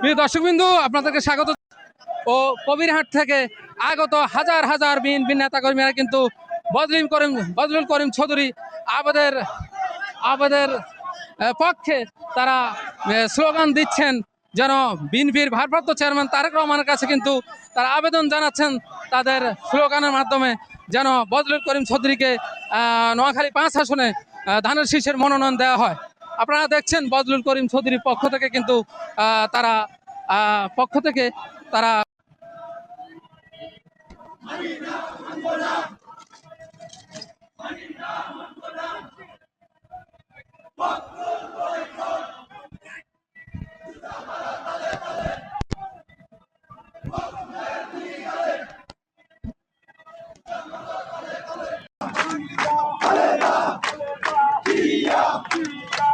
প্রিয় দর্শকবিন্দু, আপনাদেরকে স্বাগত। ও কবিরহাট থেকে আগত হাজার হাজার বিন বিএনপি নেতাকর্মীরা কিন্তু বদলিম করিম বদলুল করিম চৌধুরী আবাদের আবাদের পক্ষে তারা স্লোগান দিচ্ছেন যেন বিএনপির ভারপ্রাপ্ত চেয়ারম্যান তারেক রহমানের কাছে কিন্তু তারা আবেদন জানাচ্ছেন তাদের স্লোগানের মাধ্যমে যেন বদলুল করিম চৌধুরীকে নোয়াখালী পাঁচ আসনে ধানের শীষের মনোনয়ন দেওয়া হয়। আপনারা দেখছেন বদলুল করিম চৌধুরীর পক্ষ থেকে কিন্তু তারা পক্ষ থেকে তারা Yeah.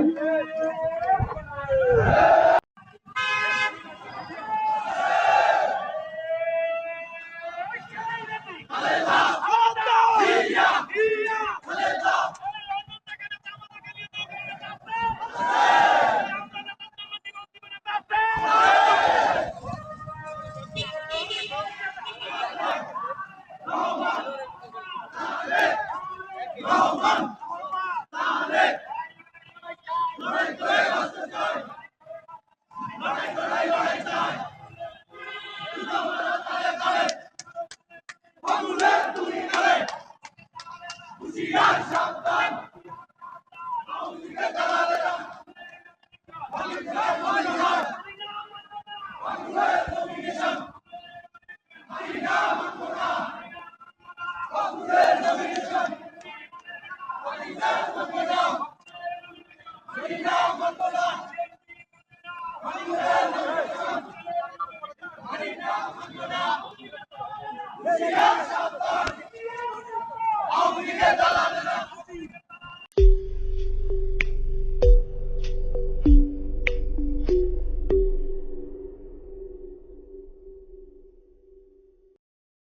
Yeah. Obrigado.